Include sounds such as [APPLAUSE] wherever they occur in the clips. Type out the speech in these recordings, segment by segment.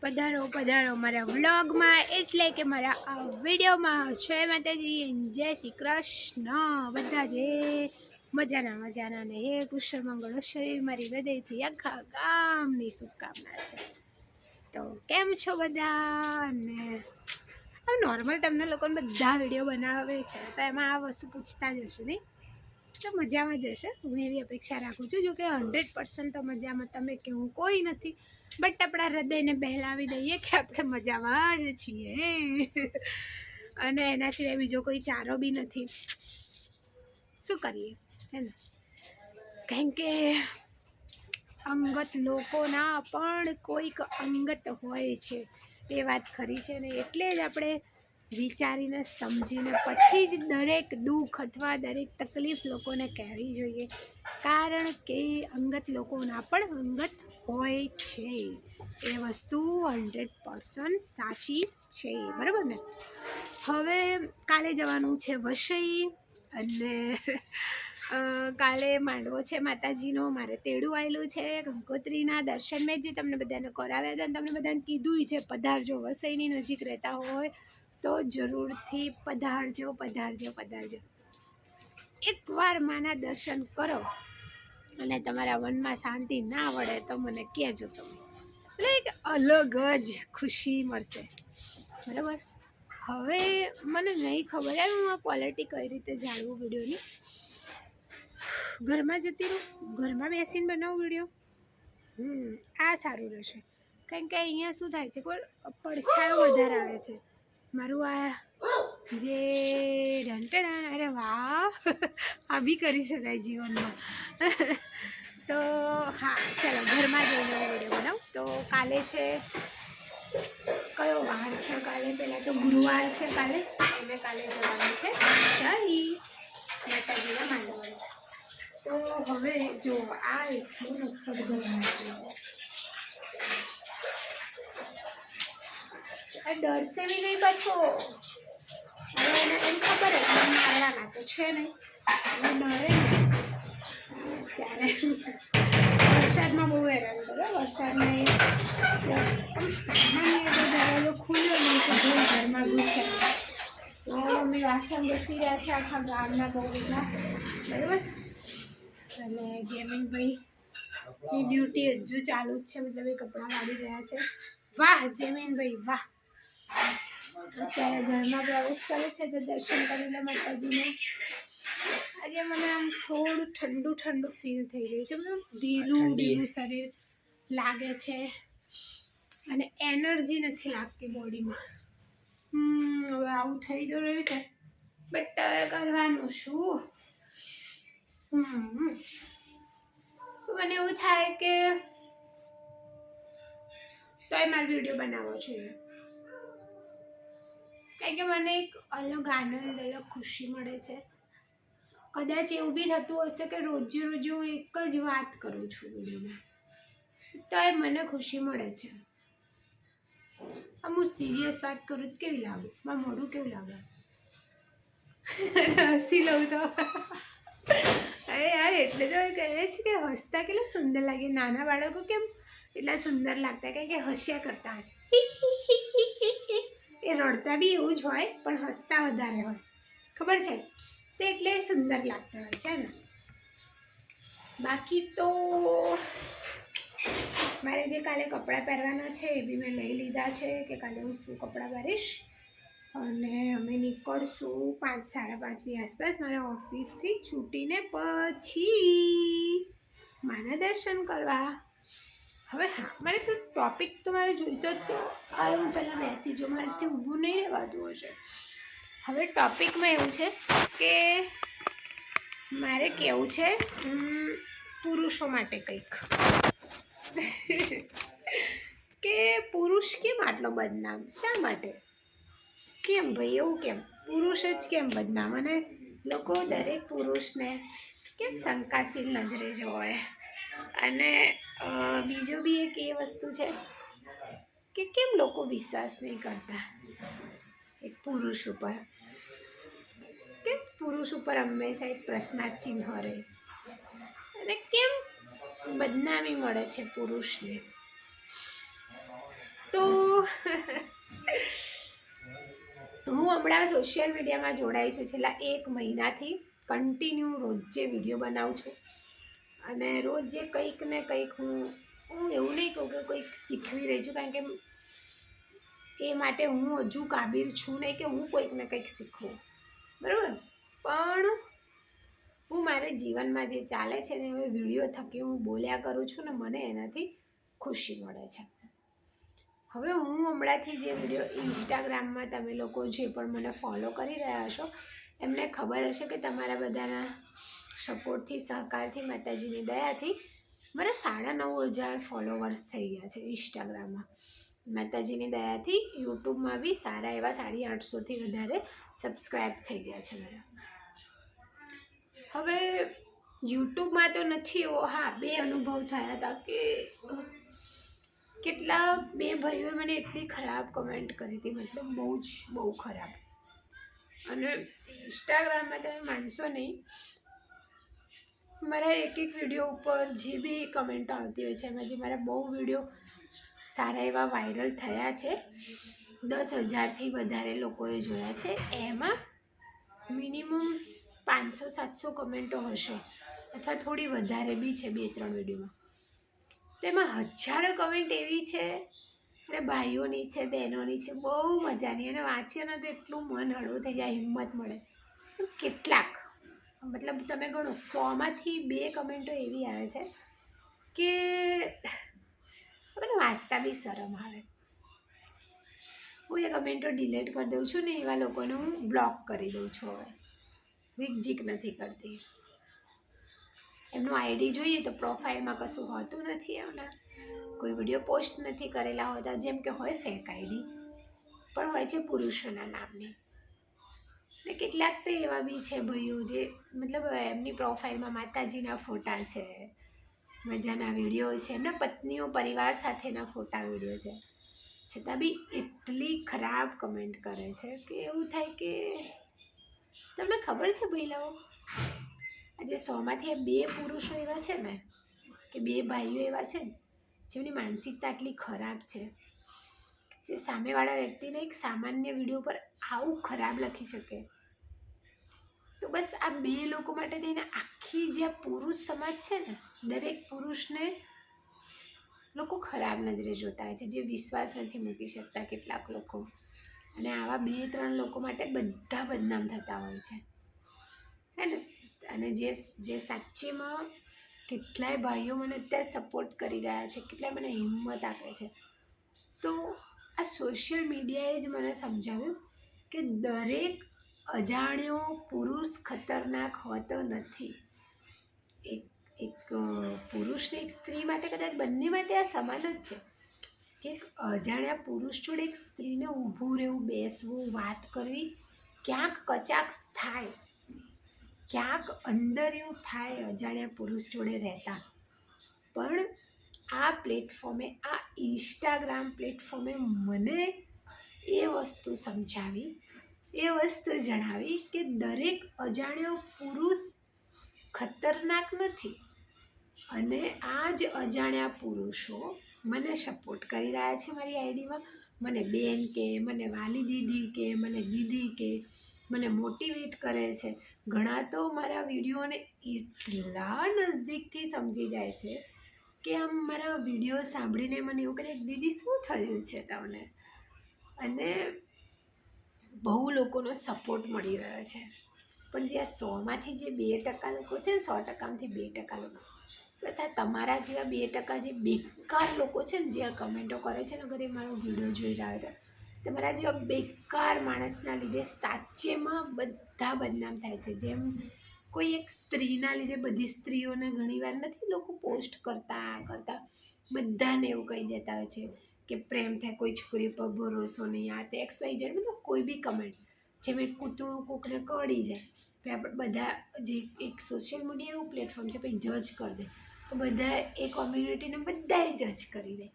પધારો પધારો મારા વ્લોગમાં. એટલે કે મારા આ વિડીયોમાં જય માતાજી. જય શ્રી કૃષ્ણ. બધા જે મજાના મજાના ને હે કુશળ મંગળ હશે. મારી હૃદયથી આખા ગામની શુભકામના છે. તો કેમ છો બધા? ને નોર્મલ તમને લોકોને બધા વીડિયો બનાવે છે. તો એમાં આ વસ્તુ પૂછતા જ હશે નહીં? તો મજામાં જ હશે. હું એવી અપેક્ષા રાખું છું જો કે હંડ્રેડ પર્સન્ટ તો મજામાં તમે કેવું કોઈ નથી. બટ આપણા હૃદયને બહેલાવી દઈએ કે આપણે મજામાં જ છીએ. અને એના સિવાય બીજો કોઈ ચારો બી નથી. શું કરીએ? હે ને કારણ કે અંગત લોકોના પણ કોઈક અંગત હોય છે. એ વાત ખરી છે ને, એટલે જ આપણે વિચારીને, સમજીને, પછી જ દરેક દુઃખ અથવા દરેક તકલીફ લોકોને કહેવી જોઈએ. કારણ કે અંગત લોકોના પણ અંગત હોય છે. એ વસ્તુ હંડ્રેડ પર્સન્ટ સાચી છે. બરાબર ને? હવે કાલે જવાનું છે વસઈ અને કાલે માંડવો છે માતાજીનો. મારે તેડું આવેલું છે. ગંગોત્રીના દર્શન મેં જે તમને બધાને કરાવ્યા હતા અને તમને બધાને કીધું છે. પધારજો. વસઈની નજીક રહેતા હોય. તો જરૂરથી પધારજો પધારજો પધારજો. એકવાર માના દર્શન કરો અને તમારા મનમાં શાંતિ ના વળે તો મને કહેજો તમે. એટલે એક અલગ જ ખુશી મળશે. બરાબર? હવે મને નહીં ખબર આવે હું આ ક્વોલિટી કઈ રીતે જાણવું વિડીયોની. ઘરમાં જતી રહું? ઘરમાં બેસીને બનાવું વીડિયો? હમ, આ સારું રહેશે. કારણ કે અહીંયા શું થાય છે કોઈ પડછાયો વધારે આવે છે. મારું આ જે ઢંટણ અરે વાહ. આ બી કરી શકાય જીવનમાં. તો હા, ચાલો, ઘરમાં જઈને હું વીડિયો બનાવું. તો કાલે છે, કયો વાર છે કાલે? પહેલાં તો ગુરુવાર છે કાલે, એટલે કાલે જવાનું છે. ચાલી માતાજીના માંડવાનું તો હવે જો, આ એટલું ઘરમાં આ ડરશે બી નહીં પાછો. હવે એને એમ ખબર જ મને મારવાના તો છે નહીં. એટલે ડરે ત્યારે વરસાદમાં બહુ હેરાન કરે વરસાદમાં એ સામાન્ય તો દરવાજો ખુલ્લો નહીં તો બહુ ઘરમાં ઘૂસે. તો મમ્મી વાસણ ઘસી રહ્યા છે, આખા ગામના બહુ બધા બરાબર? અને જેમિનભાઈ ની ડ્યુટી હજુ ચાલુ જ છે, મતલબ એ કપડાં વાળી રહ્યા છે. વાહ જેમિનભાઈ વાહ. અત્યારે ઘરમાં પ્રવેશ કરે છે તો દર્શન કરી લે માતાજીને. આજે મને આમ થોડું ઠંડુ ઠંડુ ફીલ થઈ રહ્યું છે. મને ઢીલું ઢીલું શરીર લાગે છે. અને એનર્જી નથી લાગતી બોડીમાં હમ હવે આવું થઈ તો રહ્યું છે. બટ હવે કરવાનું શું? મને એવું થાય કે તોય મારે વીડિયો બનાવવો જોઈએ. કારણ કે મને એક અલગ આનંદ અલગ ખુશી મળે છે. કદાચ એવું બી થતું હશે કે રોજે રોજ હું એક જ વાત કરું છું વિડીયોમાં. એ મને ખુશી મળે છે. આમ હું સિરિયસ વાત કરું તો કેવી લાગુ? મારું મોઢું કેવું લાગે? હસી લઉં તો. અરે યાર એટલે તો કહે છે કે હસતા કેટલા સુંદર લાગે. નાના બાળકો કેમ એટલા સુંદર લાગતા? કારણ કે હસ્યા કરતા એ રડતા બી એવું જ હોય, પણ હસતા વધારે હોય. ખબર છે? તે એટલે સુંદર લાગતા હોય છે ને? બાકી તો મારે જે કાલે કપડાં પહેરવાના છે એ બી મેં લઈ લીધા છે, કે કાલે હું શું કપડાં પહેરીશ? અને અમે નીકળશું પાંચ, સાડા પાંચની આસપાસ મારા ઓફિસથી છૂટીને પછી માના દર્શન કરવા. હવે હા, મારે તો ટોપિક તો મારે જોઈતો તો આ હું પહેલાં બેસી જો મારાથી ઊભું નહીં રહેવાતું હશે હવે ટોપિકમાં એવું છે કે મારે કેવું છે પુરુષો માટે કંઈક. કે પુરુષ કેમ આટલો બદનામ? શા માટે? કેમ ભાઈ, એવું કેમ? પુરુષ જ કેમ બદનામ? અને લોકો દરેક પુરુષને કેમ શંકાશીલ નજરે જોવે? અને બીજું બી એક એ વસ્તુ છે કે કેમ લોકો વિશ્વાસ નહીં કરતા એક પુરુષ ઉપર? કે પુરુષ ઉપર હંમેશા એક પ્રશ્નાર્થ ચિહ્ન રહે? અને કેમ બદનામી મળે છે પુરુષને? તો હું હમણાં સોશિયલ મીડિયામાં જોડાઈ છું છેલ્લા એક મહિનાથી કન્ટિન્યુ રોજે વીડિયો બનાવું છું. અને રોજે કંઈક ને કંઈક હું હું એવું નહીં કહું કે કોઈક શીખવી રહી છું, કારણ કે એ માટે હું હજુ કાબિલ છું નહીં કે હું કોઈક ને કંઈક શીખું બરાબર? પણ હું મારે જીવનમાં જે ચાલે છે ને હવે વીડિયો થકી હું બોલ્યા કરું છું ને મને એનાથી ખુશી મળે છે. હવે હું હમણાંથી જે વીડિયો ઇન્સ્ટાગ્રામમાં તમે લોકો જે પણ મને ફોલો કરી રહ્યા છો એમને ખબર હશે કે તમારા બધાના સપોર્ટથી, સહકારથી, માતાજીની દયાથી મારા સાડા નવ હજાર ફોલોવર્સ થઈ ગયા છે ઇન્સ્ટાગ્રામમાં માતાજીની દયાથી યુટ્યુબમાં બી સારા એવા સાડી આઠસોથી વધારે સબસ્ક્રાઈબ થઈ ગયા છે મારા. હવે યુટ્યુબમાં તો નથી એવો હા, બે અનુભવ થયા હતા કે કેટલાક બે ભાઈઓએ મને એટલી ખરાબ કમેન્ટ કરી હતી, મતલબ બહુ જ બહુ ખરાબ. અને ઇન્સ્ટાગ્રામમાં તમે માનશો નહીં, મારા એક એક વીડિયો ઉપર જે બી કમેન્ટો આવતી હોય છે, એમાં જે મારા બહુ વીડિયો સારા એવા વાયરલ થયા છે, દસ હજારથી વધારે લોકોએ જોયા છે, એમાં મિનિમમ પાંચસો, સાતસો કમેન્ટો હશે, અથવા થોડી વધારે બી છે બે, ત્રણ વિડીયોમાં. તો એમાં હજારો કમેન્ટ એવી છે અને ભાઈઓની છે, બહેનોની છે, બહુ મજાની. અને વાંચીએ ને તો એટલું મન હળવું થઈ જાય, હિંમત મળે. કેટલાક, મતલબ તમે ગણો, સોમાંથી બે કમેન્ટો એવી આવે છે કે મને વાંચતા બી શરમ આવે. હું એ કમેન્ટો ડિલીટ કરી દઉં છું ને એવા લોકોને હું બ્લોક કરી દઉં છું હવે. વિકજીક નથી કરતી. એમનું આઈડી જોઈએ તો પ્રોફાઇલમાં કશું હોતું નથી એમના. કોઈ વીડિયો પોસ્ટ નથી કરેલા હોતા જેમ કે હોય ફેક આઈડી પણ હોય છે પુરુષોના નામની. ને કેટલાક તો એવા બી છે ભાઈઓ જે મતલબ એમની પ્રોફાઇલમાં માતાજીના ફોટા છે, મજાના વીડિયો છે, એમના પત્નીઓ પરિવાર સાથેના ફોટા વીડિયો છે. છતાં બી એટલી ખરાબ કમેન્ટ કરે છે કે એવું થાય કે તમને ખબર છે ભાઈલાઓ આજે સોમાંથી બે પુરુષો એવા છે ને, કે બે ભાઈઓ એવા છે ને જેમની માનસિકતા આટલી ખરાબ છે, જે સામેવાળા વ્યક્તિને એક સામાન્ય વીડિયો પર આવું ખરાબ લખી શકે. તો બસ આ બે લોકો માટે થઈને આખી જે આ પુરુષ સમાજ છે ને, દરેક પુરુષને લોકો ખરાબ નજરે જોતા હોય છે, જે વિશ્વાસ નથી મૂકી શકતા કેટલાક લોકો. અને આવા બે ત્રણ લોકો માટે બધા બદનામ થતા હોય છે. હે ને? અને જે જે સાચીમાં કેટલાય ભાઈઓ મને અત્યારે સપોર્ટ કરી રહ્યા છે, કેટલાય મને હિંમત આપે છે. તો આ સોશિયલ મીડિયાએ જ મને સમજાવ્યું કે દરેક અજાણ્યો પુરુષ ખતરનાક હોતો નથી. એક એક પુરુષને એક સ્ત્રી માટે કદાચ બંને માટે આ સમાન જ છે. કે એક અજાણ્યા પુરુષ જોડે એક સ્ત્રીને ઊભું રહેવું, બેસવું, વાત કરવી ક્યાંક કચાક્ષ થાય. ક્યાંક અંદર એવું થાય અજાણ્યા પુરુષ જોડે રહેતા. પણ આ પ્લેટફોર્મે, આ ઇન્સ્ટાગ્રામ પ્લેટફોર્મે મને એ વસ્તુ સમજાવી, એ વસ્તુ જણાવી કે દરેક અજાણ્યો પુરુષ ખતરનાક નથી. અને આ જ અજાણ્યા પુરુષો મને સપોર્ટ કરી રહ્યા છે મારી આઈડીમાં. મને બેન કે, મને વાલી દીદી કે, મને દીદી કે મને મોટિવેટ કરે છે. ઘણા તો મારા વિડીયોને એટલા નજદીકથી સમજી જાય છે કે આમ મારા વીડિયો સાંભળીને મને એવું કહે દીદી, શું થયું છે તમને? અને બહુ લોકોનો સપોર્ટ મળી રહ્યો છે. પણ જે આ સોમાંથી જે બે ટકા લોકો છે ને, સો ટકામાંથી બે ટકા લોકો, બસ આ તમારા જેવા બે ટકા જે બેકાર લોકો છે ને, જે આ કમેન્ટો કરે છે ને અગર મારો વીડિયો જોઈ રહ્યા હતા તમારા જેવા બેકાર માણસના લીધે સાચેમાં બધા બદનામ થાય છે. જેમ કોઈ એક સ્ત્રીના લીધે બધી સ્ત્રીઓને ઘણીવાર નથી, લોકો પોસ્ટ કરતા કરતા બધાને એવું કહી દેતા હોય છે કે પ્રેમ થાય, કોઈ છોકરી પર ભરોસો નહીં, આ તે એક્સ વાય ઝેડ મતલબ કોઈ બી કમેન્ટ જેમ એક કૂતરું કોકને કરડી જાય આપણે બધા જે એક સોશિયલ મીડિયા એવું પ્લેટફોર્મ છે, ભાઈ જજ કરી દે. તો બધા એ કોમ્યુનિટીને બધાએ જજ કરી દે.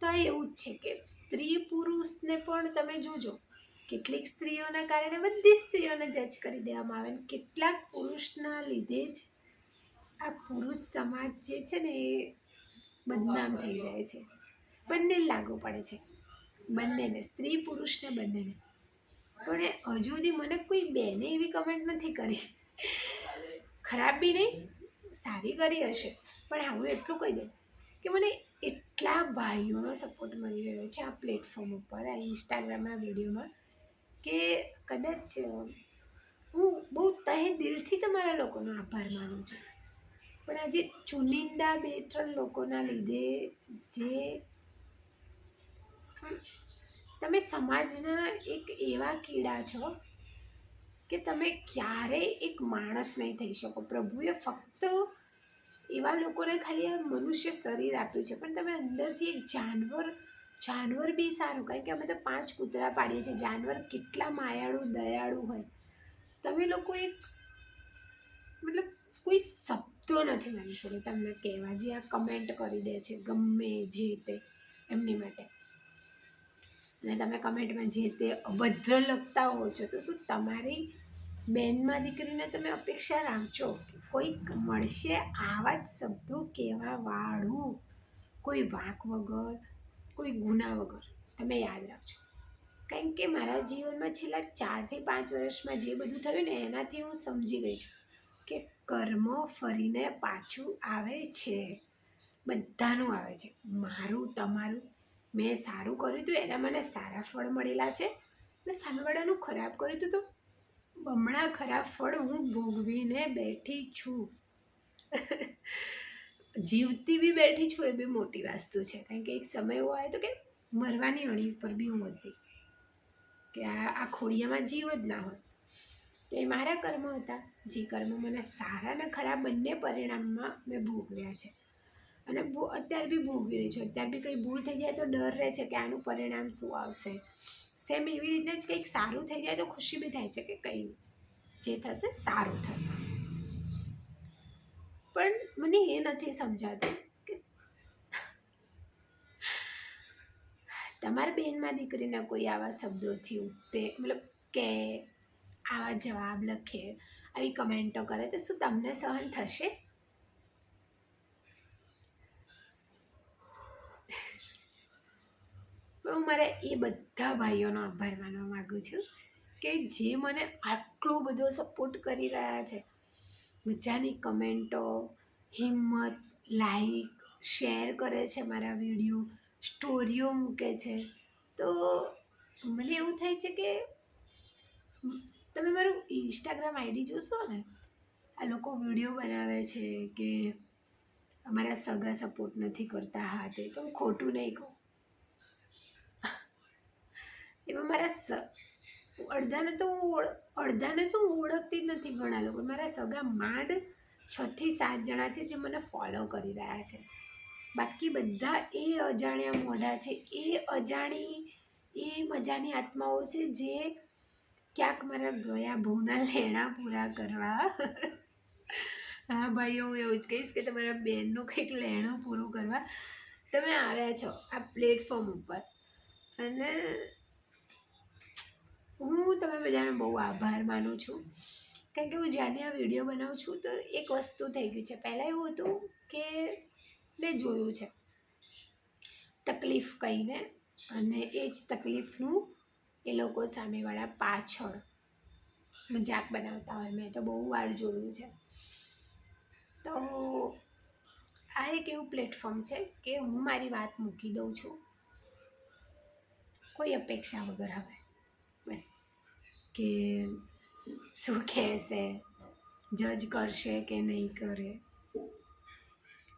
તો આ એવું જ છે કે સ્ત્રી પુરુષને પણ તમે જોજો, કેટલીક સ્ત્રીઓના કારણે બધી સ્ત્રીઓને જજ કરી દેવામાં આવે ને કેટલાક પુરુષના લીધે જ આ પુરુષ સમાજ જે છે ને એ બદનામ થઈ જાય છે. બંને લાગુ પડે છે. બંનેને, સ્ત્રી પુરુષને બંનેને. પણ એ હજુ સુધી મને કોઈ બેને એવી કમેન્ટ નથી કરી. ખરાબ બી નહીં, સારી કરી હશે. પણ હા એટલું કહી દઉં કે મને એટલા ભાઈઓનો સપોર્ટ મળી રહ્યો છે આ પ્લેટફોર્મ ઉપર, આ ઇન્સ્ટાગ્રામના વિડીયોમાં? કે કદાચ, હું બહુ તહે દિલથી તમારા લોકોનો આભાર માનું છું. પણ આજે ચુનિંદા બે ત્રણ લોકોના લીધે જે તમે સમાજના એક એવા કીડા છો કે તમે ક્યારેય એક માણસ નહીં થઈ શકો. પ્રભુએ ફક્ત એવા લોકોને ખાલી મનુષ્ય શરીર આપ્યું છે. પણ તમે અંદરથી એક જાનવર જાનવર બી સારું, કારણ કે અમે તો પાંચ કૂતરા પાડીએ છીએ. જાનવર કેટલા માયાળુ, દયાળુ હોય. તમે લોકો એક, મતલબ કોઈ શબ્દો નથી મારી તમને કહેવા. જે આ કમેન્ટ કરી દે છે, ગમે જે તે, એમની માટે. અને તમે કમેન્ટમાં જે તે અભદ્ર લખતા હો છો, તો શું તમારી બેનમાં દીકરીને તમે અપેક્ષા રાખજો? કોઈક મળશે આવા જ શબ્દો કહેવાવાળું. કોઈ વાંક વગર, કોઈ ગુના વગર. તમે યાદ રાખજો. કારણ કે મારા જીવનમાં છેલ્લા ચારથી પાંચ વર્ષમાં જે બધું થયું ને, એનાથી હું સમજી ગઈ છું કે કર્મ ફરીને પાછું આવે છે. બધાનું આવે છે. મારું, તમારું. મેં સારું કર્યું હતું, એના મને સારા ફળ મળેલા છે. મેં સામેવાળાનું ખરાબ કર્યું હતું તો બમણા ખરા ફળ હું ભોગવીને બેઠી છું. જીવતી બી બેઠી છું એ બી મોટી વસ્તુ છે. કારણ કે એક સમય એવો આવ્યો હતો કે મરવાની અણી ઉપર બી હું હતી. કે આ આ ખોડિયામાં જીવ જ ના હોત. તો એ મારા કર્મ હતા. જે કર્મ મને સારા ને ખરાબ બંને પરિણામમાં મેં ભોગવ્યા છે. અને અત્યારે બી ભોગવી રહી છું. અત્યારે બી કંઈ ભૂલ થઈ જાય તો ડર રહે છે કે આનું પરિણામ શું આવશે. સેમ એવી રીતે જ કંઈક સારું થઈ જાય તો ખુશી બી થાય છે કે કંઈ જે થશે સારું થશે. પણ મને એ નથી સમજાતું કે તમારા બેનમાં દીકરીના કોઈ આવા શબ્દોથી ઉઠતે મતલબ કે આવા જવાબ લખે, આવી કમેન્ટો કરે તો શું તમને સહન થશે પણ મારા એ બધા ભાઈઓનો આભાર માનવા માગું છું કે જે મને આટલો બધો સપોર્ટ કરી રહ્યા છે. મજાની કમેન્ટો, હિંમત લાઈક શેર કરે છે મારા વીડિયો સ્ટોરીઓ મૂકે છે. તો મને એવું થાય છે કે તમે મારું ઇન્સ્ટાગ્રામ આઈડી જોશો ને, આ લોકો વીડિયો બનાવે છે કે અમારા સગા સપોર્ટ નથી કરતા હા તે તો હું ખોટું નહીં કહું. એમાં મારા સ, અડધાને તો હું અડધાને શું ઓળખતી જ નથી ઘણા લોકો. મારા સગા માંડ છથી સાત જણા છે જે મને ફોલો કરી રહ્યા છે. બાકી બધા એ અજાણ્યા મોઢા છે. એ અજાણી, એ મજાની આત્માઓ છે જે ક્યાંક મારા ગયા ભૂના લેણા પૂરા કરવા. હા ભાઈઓ હું એવું જ કહીશ કે તમારા બેનનું કંઈક લેણું પૂરું કરવા. તમે આવ્યા છો આ પ્લેટફોર્મ ઉપર. અને હું તમે બધાનો બહુ આભાર માનું છું. કારણ કે હું જ્યારે આ વીડિયો બનાવું છું તો એક વસ્તુ થઈ ગયું છે. પહેલાં એવું હતું કે મેં જોયું છે. તકલીફ કહીને અને એ જ તકલીફનું એ લોકો સામેવાળા પાછળ મજાક બનાવતા હોય. મેં તો બહુ વાર જોયું છે. તો આ એક એવું પ્લેટફોર્મ છે કે હું મારી વાત મૂકી દઉં છું. કોઈ અપેક્ષા વગર હવે. બસ કે શું કહેશે? જજ કરશે કે નહીં કરે?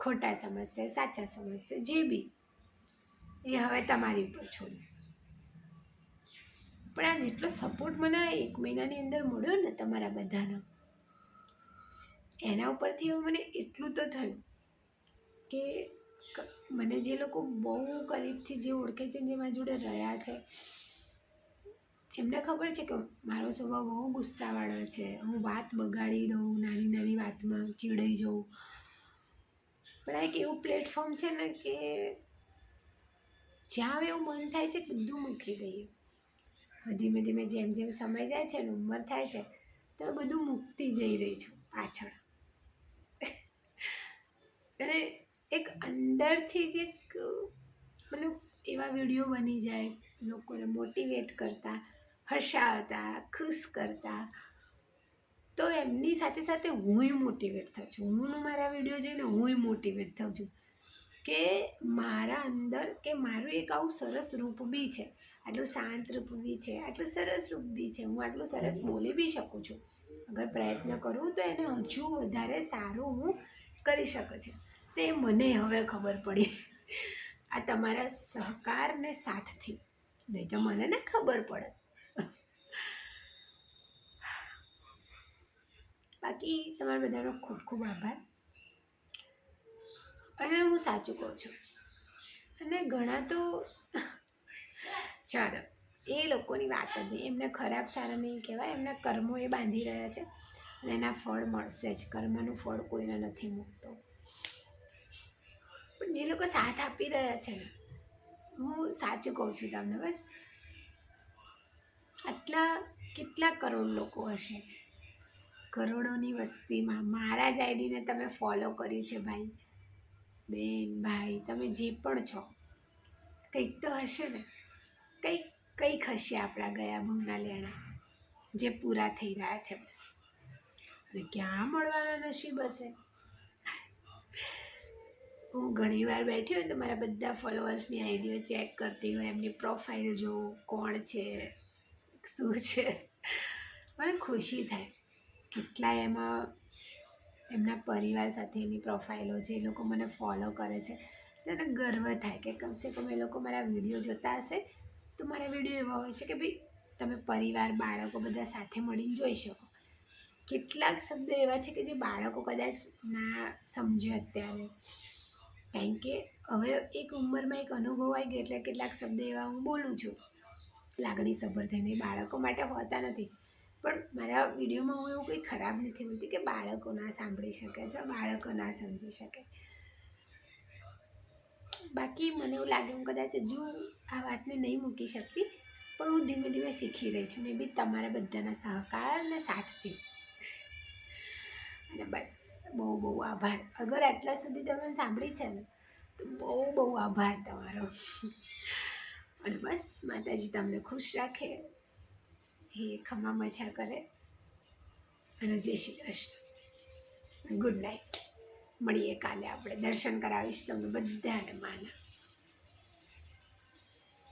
ખોટા સમજશે, સાચા સમજશે, જે બી. એ હવે તમારી ઉપર છોડે પણ આ જેટલો સપોર્ટ મને એક મહિનાની અંદર મળ્યો ને તમારા બધાનો, એના ઉપરથી હવે મને એટલું તો થયું કે મને જે લોકો બહુ કરીબથી જે ઓળખે છે જે મારી જોડે રહ્યા છે એમને ખબર છે કે મારો સ્વભાવ બહુ ગુસ્સાવાળો છે. હું વાત બગાડી દઉં, નાની નાની વાતમાં ચીડાઈ જાઉં. પણ આ એક એવું પ્લેટફોર્મ છે ને કે જ્યાં એવું મન થાય છે બધું મૂકી દઈએ. ધીમે ધીમે જેમ જેમ સમય જાય છે ને ઉંમર થાય છે, તો બધું મૂકતી જઈ રહી છું પાછળ. [LAUGHS] અને એક અંદરથી જ એક, મતલબ એવા વીડિયો બની જાય લોકોને મોટિવેટ કરતા, હસાવતા, ખુશ કરતા. તો એમની સાથે સાથે હુંય મોટિવેટ થઉં છું. હું મારા વીડિયો જોઈને હુંય મોટિવેટ થઉં છું કે મારા અંદર, કે મારું એક આવું સરસ રૂપ બી છે. આટલું શાંત રૂપ બી છે, આટલું સરસ રૂપ બી છે. હું આટલું સરસ બોલી બી શકું છું. અગર પ્રયત્ન કરું તો એને હજુ વધારે સારું હું કરી શકું છું. તે મને હવે ખબર પડી. આ તમારા સહકાર ને સાથથી. નહીં તો મને ને ખબર પડે. બાકી તમારા બધાનો ખૂબ ખૂબ આભાર. અને હું સાચું કહું છું. અને ઘણા તો ચાલો, એ લોકોની વાત જ નહીં. એમને ખરાબ સારા નહીં કહેવાય. એમના કર્મો એ બાંધી રહ્યા છે. અને એના ફળ મળશે જ. કર્મનું ફળ કોઈને નથી મૂકતો. પણ જે લોકો સાથ આપી રહ્યા છે ને હું સાચું કહું છું તમને, બસ. આટલા કેટલા કરોડ લોકો હશે? કરોડોની વસ્તીમાં. મારા જ આઈડીને તમે ફોલો કરી છે ભાઈ. બેન, ભાઈ, તમે જે પણ છો. કંઈક તો હશે ને. કંઈક કંઈક હશે આપણા ગયા ભૂમના લેણા. જે પૂરા થઈ રહ્યા છે બસ. અને ક્યાં મળવાના નસીબ હશે? હું ઘણી વાર બેઠી હોય તો મારા બધા ફોલોઅર્સની આઈડીઓ ચેક કરતી હોય, એમની પ્રોફાઇલ જોઉં, કોણ છે, શું છે. મને ખુશી થાય. કેટલાય એમાં એમના પરિવાર સાથેની પ્રોફાઇલો છે, એ લોકો મને ફોલો કરે છે. તો એને ગર્વ થાય કે કમસે કમ એ લોકો મારા વીડિયો જોતા હશે. તો મારા વીડિયો એવા હોય છે કે ભાઈ તમે પરિવાર, બાળકો બધા સાથે મળીને જોઈ શકો. કેટલાક શબ્દો એવા છે કે જે બાળકો કદાચ ના સમજે અત્યારે. કારણ કે હવે એક ઉંમરમાં એક અનુભવ આવી ગયો એટલે કેટલાક શબ્દ એવા હું બોલું છું. લાગણી સભર થઈને બાળકો માટે હોતા નથી. પણ મારા વિડીયોમાં હું એવું કંઈ ખરાબ નથી બોલતી કે બાળકો ના સાંભળી શકે અથવા બાળકો ના સમજી શકે. બાકી મને એવું લાગે હું કદાચ હજુ આ વાતને નહીં મૂકી શકતી, પણ હું ધીમે ધીમે શીખી રહી છું. મે બી તમારા બધાના સહકાર અને સાથથી. અને બસ. બહુ બહુ આભાર. અગર આટલા સુધી તમે સાંભળી છે ને, તો બહુ બહુ આભાર તમારો. અને બસ માતાજી તમને ખુશ રાખે. એ ખમા મજા કરે. અને જય શ્રી કૃષ્ણ. Good night. મળીએ કાલે આપણે. દર્શન કરાવીશ તમને બધાને માના.